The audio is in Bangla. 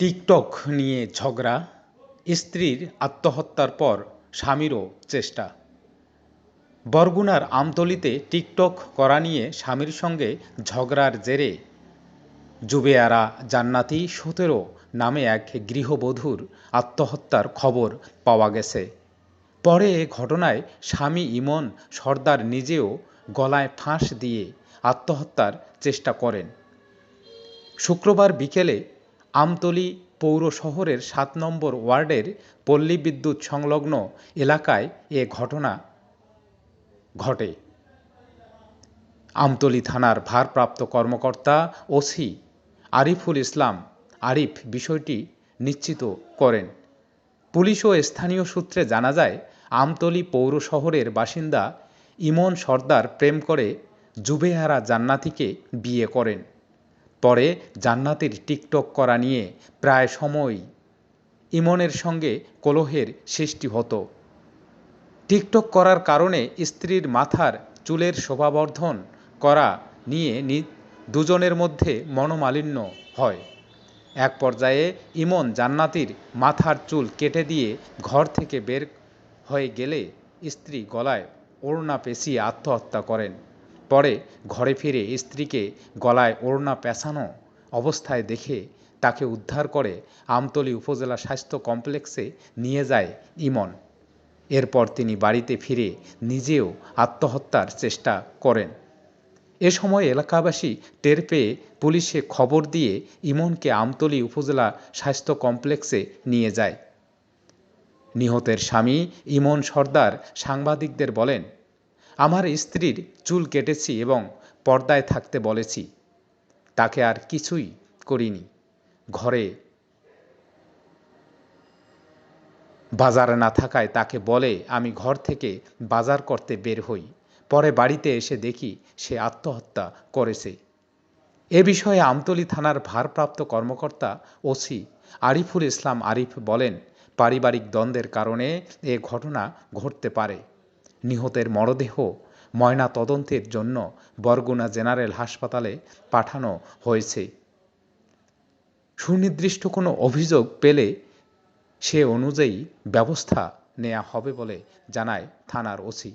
টিকটক নিয়ে ঝগড়া, স্ত্রীর আত্মহত্যার পর স্বামীরও চেষ্টা। বরগুনার আমতলিতে টিকটক করা নিয়ে স্বামীর সঙ্গে ঝগড়ার জেরে জুবেয়ারা জান্নাতি সতেরো নামে এক গৃহবধূর আত্মহত্যার খবর পাওয়া গেছে। পরে এ ঘটনায় স্বামী ইমন সর্দার নিজেও গলায় ফাঁস দিয়ে আত্মহত্যার চেষ্টা করেন। শুক্রবার বিকেলে আমতলী পৌর শহরের সাত নম্বর ওয়ার্ডের পল্লী বিদ্যুৎ সংলগ্ন এলাকায় এ ঘটনা ঘটে। আমতলী থানার ভারপ্রাপ্ত কর্মকর্তা ওসি আরিফুল ইসলাম আরিফ বিষয়টি নিশ্চিত করেন। পুলিশ ও স্থানীয় সূত্রে জানা যায়, আমতলী পৌর শহরের বাসিন্দা ইমন সর্দার প্রেম করে জুবেহারা জান্নাতিকে বিয়ে করেন। পরে জান্নাতির টিকটক করা নিয়ে প্রায় সময়ই ইমনের সঙ্গে কলহের সৃষ্টি হতো। টিকটক করার কারণে স্ত্রীর মাথার চুলের শোভাবর্ধন করা নিয়ে দুজনের মধ্যে মনোমালিন্য হয়। এক পর্যায়ে ইমন জান্নাতির মাথার চুল কেটে দিয়ে ঘর থেকে বের হয়ে গেলে স্ত্রী গলায় ওড়না পেঁচিয়ে আত্মহত্যা করেন। পরে ঘরে ফিরে স্ত্রীকে গলায় ওড়না পেঁচানো অবস্থায় দেখে তাকে উদ্ধার করে আমতলী উপজেলা স্বাস্থ্য কমপ্লেক্সে নিয়ে যায় ইমন। এরপর তিনি বাড়িতে ফিরে নিজেও আত্মহত্যার চেষ্টা করেন। এ সময় এলাকাবাসী টের পেয়ে পুলিশে খবর দিয়ে ইমনকে আমতলী উপজেলা স্বাস্থ্য কমপ্লেক্সে নিয়ে যায়। নিহতের স্বামী ইমন সর্দার সাংবাদিকদের বলেন আমার স্ত্রীর চুল কেটেছি এবং পর্দায় থাকতে বলেছি। তাকে আর কিছুই করিনি। ঘরে বাজার না থাকায় তাকে বলে, আমি ঘর থেকে বাজার করতে বের হই। পরে বাড়িতে এসে দেখি সে আত্মহত্যা করেছে। এ বিষয়ে আমতলী থানার ভারপ্রাপ্ত কর্মকর্তা ওসি আরিফুল ইসলাম আরিফ বলেন, পারিবারিক দ্বন্দ্বের কারণে এ ঘটনা ঘটতে পারে। নিহতের মরদেহ ময়না তদন্তের জন্য বরগুনা জেনারেল হাসপাতালে পাঠানো হয়েছে। সুনির্দিষ্ট কোনো অভিযোগ পেলে সে অনুযায়ী ব্যবস্থা নেওয়া হবে বলে জানায় থানার ওসি।